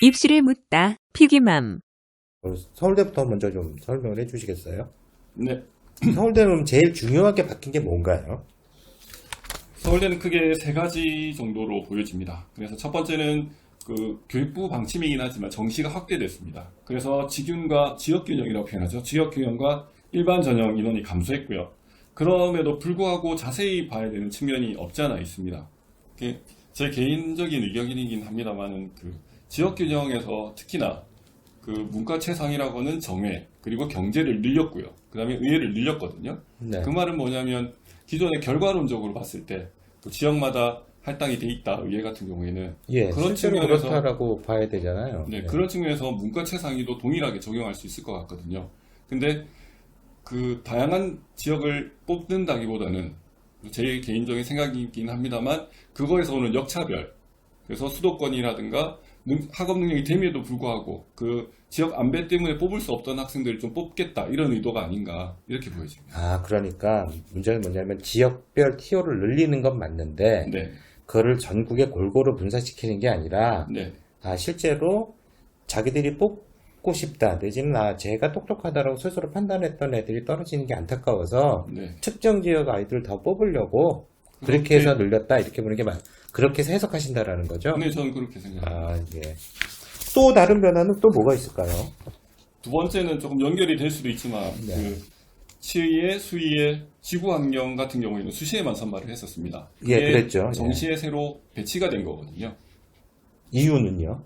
입시를 묻다. 피기맘. 어, 서울대부터 먼저 좀 설명을 해주시겠어요? 네. 서울대는 제일 중요하게 바뀐 게 뭔가요? 서울대는 크게 세 가지 정도로 보여집니다. 그래서 첫 번째는 그 교육부 방침이긴 하지만 정시가 확대됐습니다. 그래서 직윤과 지역균형이라고 표현하죠. 지역균형과 일반 전형 인원이 감소했고요. 그럼에도 불구하고 자세히 봐야 되는 측면이 없지 않아 있습니다. 제 개인적인 의견이긴 합니다만은 그 지역 균형에서 특히나 그 문과 최상이라고는 정외 그리고 경제를 늘렸고요. 그다음에 의회를 늘렸거든요. 네. 그 말은 뭐냐면 기존에 결과론적으로 봤을 때또 지역마다 할당이 돼 있다 의회 같은 경우에는 예, 그런 측면에서- 그렇다라고 봐야 되잖아요. 네, 네. 그런 측면에서 문과 최상위도 동일하게 적용할 수 있을 것 같거든요. 근데 그 다양한 지역을 뽑는다기보다는 제 개인적인 생각이긴 합니다만 그거에서 오는 역차별 그래서 수도권이라든가 능- 학업 능력이 됨에도 불구하고 그 지역 안배 때문에 뽑을 수 없던 학생들을 좀 뽑겠다 이런 의도가 아닌가 이렇게 보여집니다. 아, 그러니까 문제는 뭐냐면 지역별 티오를 늘리는 건 맞는데 네, 그거를 전국에 골고루 분산시키는 게 아니라 네, 아, 실제로 자기들이 뽑고 싶다 내지는 아, 제가 똑똑하다라고 스스로 판단했던 애들이 떨어지는 게 안타까워서 네. 특정 지역 아이들을 더 뽑으려고 그렇게 해서 늘렸다 이렇게 보는 게 맞. 그렇게 해서 해석하신다라는 거죠? 네, 저는 그렇게 생각합니다. 아, 예. 또 다른 변화는 또 뭐가 있을까요? 두 번째는 조금 연결이 될 수도 있지만 네. 그 치의회, 수의회, 지구 환경 같은 경우에는 수시에만 선발을 했었습니다. 예, 그랬죠. 예. 정시에 새로 배치가 된 거거든요. 이유는요?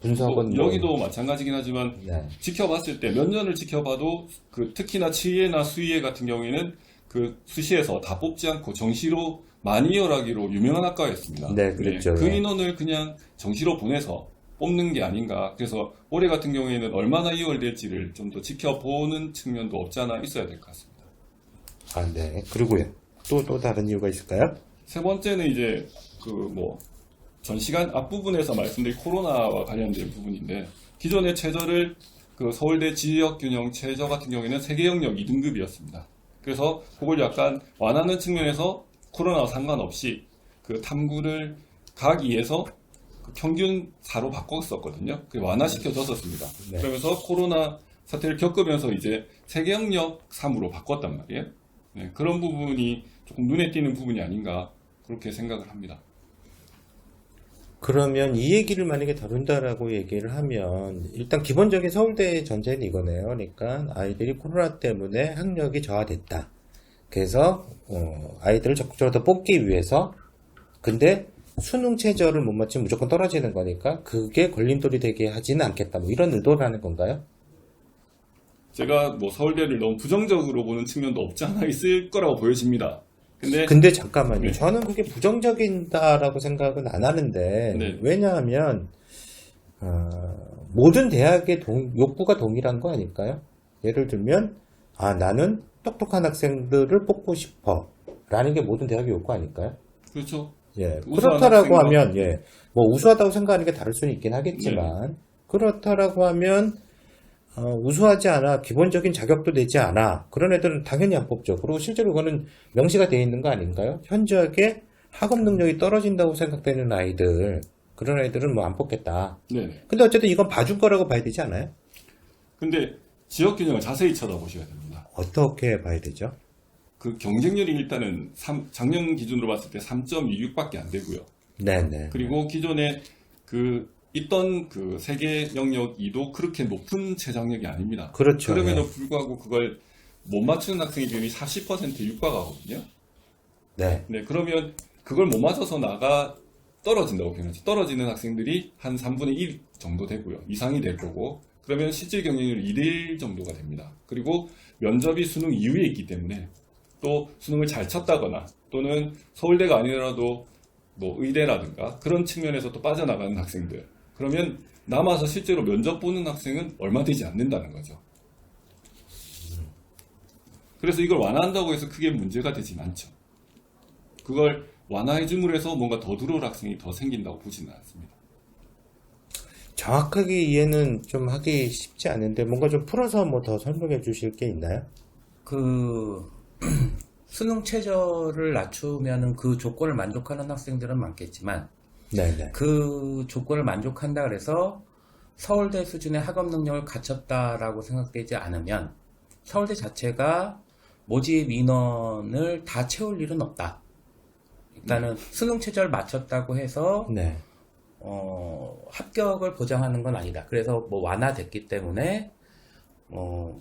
분석은 또 뭐- 여기도 마찬가지긴 하지만 네. 지켜봤을 때 몇 년을 지켜봐도 그 특히나 치의회나 수의회 같은 경우에는 그 수시에서 다 뽑지 않고 정시로 많이 이열하기로 유명한 학과였습니다. 네, 그랬죠. 그 예. 인원을 그냥 정시로 보내서 뽑는 게 아닌가. 그래서 올해 같은 경우에는 얼마나 이월될지를 좀 더 지켜보는 측면도 없지 않아 있어야 될 것 같습니다. 아, 네. 그리고요. 또, 또 다른 이유가 있을까요? 세 번째는 이제 그 뭐 전 시간 앞부분에서 말씀드린 코로나와 관련된 부분인데 기존의 최저를 그 서울대 지역균형 최저 같은 경우에는 세계 영역 2등급이었습니다. 그래서 그걸 약간 완화하는 측면에서 코로나와 상관없이 그 탐구를 가기위해서 그 평균 4로 바꿨었거든요. 그 완화시켜 줬었습니다. 네. 그러면서 코로나 사태를 겪으면서 이제 세계 영역 3으로 바꿨단 말이에요. 네, 그런 부분이 조금 눈에 띄는 부분이 아닌가 그렇게 생각을 합니다. 그러면 이 얘기를 만약에 다룬다라고 얘기를 하면 일단 기본적인 서울대 전제는 이거네요. 그러니까 아이들이 코로나 때문에 학력이 저하됐다. 그래서 어, 아이들을 적극적으로 더 뽑기 위해서 근데 수능 최저를 못 맞추면 무조건 떨어지는 거니까 그게 걸림돌이 되게 하지는 않겠다. 뭐 이런 의도라는 건가요? 제가 뭐 서울대를 너무 부정적으로 보는 측면도 없지 않아 있을 거라고 보여집니다. 근데 근데 잠깐만요. 네. 저는 그게 부정적이다라고 생각은 안 하는데 네. 왜냐하면 어, 모든 대학의 동- 욕구가 동일한 거 아닐까요? 예를 들면 아 나는 똑똑한 학생들을 뽑고 싶어 라는 게 모든 대학의 욕구 아닐까요? 그렇죠. 예, 그렇다라고 하면 예, 뭐 우수하다고 생각하는 게 다를 수는 있긴 하겠지만 네. 그렇다라고 하면 어, 우수하지 않아 기본적인 자격도 되지 않아 그런 애들은 당연히 안 뽑죠. 그리고 실제로 그거는 명시가 되어 있는 거 아닌가요? 현저하게 학업 능력이 떨어진다고 생각되는 아이들 그런 아이들은 뭐 안 뽑겠다. 네. 근데 어쨌든 이건 봐줄 거라고 봐야 되지 않아요? 근데 지역 균형을 자세히 쳐다보셔야 됩니다. 어떻게 봐야 되죠? 그 경쟁률이 일단은 삼- 작년 기준으로 봤을 때 3.26밖에 안 되고요. 네네. 그리고 기존에 그 있던 그 세계 영역 2도 그렇게 높은 최장력이 아닙니다. 그렇죠. 그럼에도 예. 불구하고 그걸 못 맞추는 학생의 비율이 40% 육박하거든요. 네. 네, 그러면 그걸 못 맞춰서 나가 떨어진다고 표현하죠. 떨어지는 학생들이 한 3분의 1 정도 되고요. 이상이 될 거고. 그러면 실질 경쟁률 2대1 정도가 됩니다. 그리고 면접이 수능 이후에 있기 때문에 또 수능을 잘 쳤다거나 또는 서울대가 아니더라도 뭐 의대라든가 그런 측면에서 또 빠져나가는 학생들. 그러면 남아서 실제로 면접 보는 학생은 얼마 되지 않는다는 거죠. 그래서 이걸 완화한다고 해서 크게 문제가 되진 않죠. 그걸 완화해 줌으로 해서 뭔가 더 들어올 학생이 더 생긴다고 보지는 않습니다. 정확하게 이해는 좀 하기 쉽지 않은데 뭔가 좀 풀어서 뭐 더 설명해 주실 게 있나요? 그 수능 최저를 낮추면은 그 조건을 만족하는 학생들은 많겠지만 네네. 그 조건을 만족한다 그래서 서울대 수준의 학업 능력을 갖췄다라고 생각되지 않으면 서울대 자체가 모집 인원을 다 채울 일은 없다. 일단은 수능 최저를 맞췄다고 해서 네. 어, 합격을 보장하는 건 아니다. 그래서 뭐 완화됐기 때문에 어,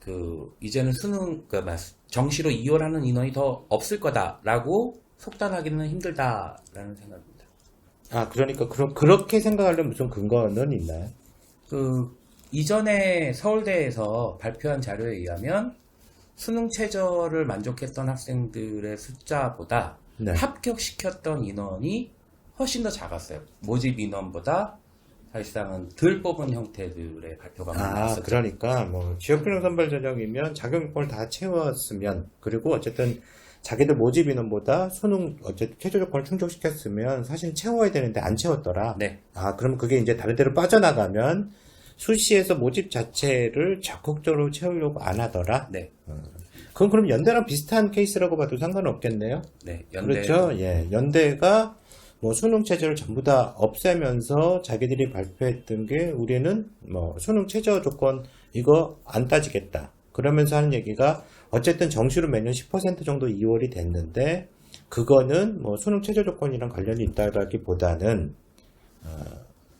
그 이제는 수능 그막 정시로 이월하는 인원이 더 없을 거다라고 속단하기는 힘들다라는 생각입니다. 아, 그러니까 그럼 그렇게 생각하려면 무슨 근거는 있나요? 그 이전에 서울대에서 발표한 자료에 의하면 수능 최저를 만족했던 학생들의 숫자보다 네. 합격시켰던 인원이 훨씬 더 작았어요. 모집 인원보다 사실상은 덜 뽑은 형태들의 발표가 아, 많았었죠. 그러니까 뭐 지역균형 선발 전형이면 자격 요건을 다 채웠으면 그리고 어쨌든 자기들 모집 인원보다 수능 어쨌든 최저 조건을 충족시켰으면 사실 채워야 되는데 안 채웠더라. 네, 아, 그럼 그게 이제 다른 데로 빠져나가면 수시에서 모집 자체를 적극적으로 채우려고 안 하더라. 네, 그건 그럼 연대랑 비슷한 케이스라고 봐도 상관없겠네요. 네. 연대 그렇죠. 예. 연대가 뭐 수능 체제를 전부 다 없애면서 자기들이 발표했던 게 우리는 뭐 수능 최저 조건 이거 안 따지겠다. 그러면서 하는 얘기가 어쨌든 정시로 매년 10% 정도 2월이 됐는데 그거는 뭐 수능 최저 조건이랑 관련이 있다라기보다는 어,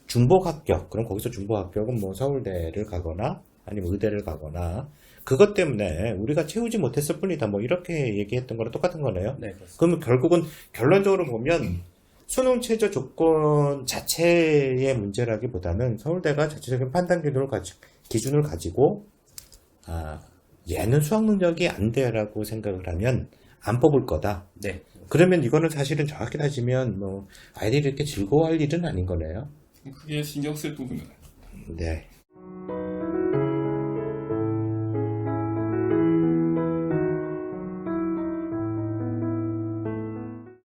중복 합격. 그럼 거기서 중복 합격은 뭐 서울대를 가거나 아니면 의대를 가거나 그것 때문에 우리가 채우지 못했을 뿐이다. 뭐 이렇게 얘기했던 거랑 똑같은 거네요. 네. 그러면 결국은 결론적으로 보면 수능 최저 조건 자체의 문제라기보다는 서울대가 자체적인 판단 기준을, 가지, 기준을 가지고 아, 얘는 수학 능력이 안 돼라고 생각을 하면 안 뽑을 거다. 네, 그러면 이거는 사실은 정확히 따지면 뭐 아이들이 이렇게 즐거워할 일은 아닌 거네요. 크게 신경 쓸 부분은 네.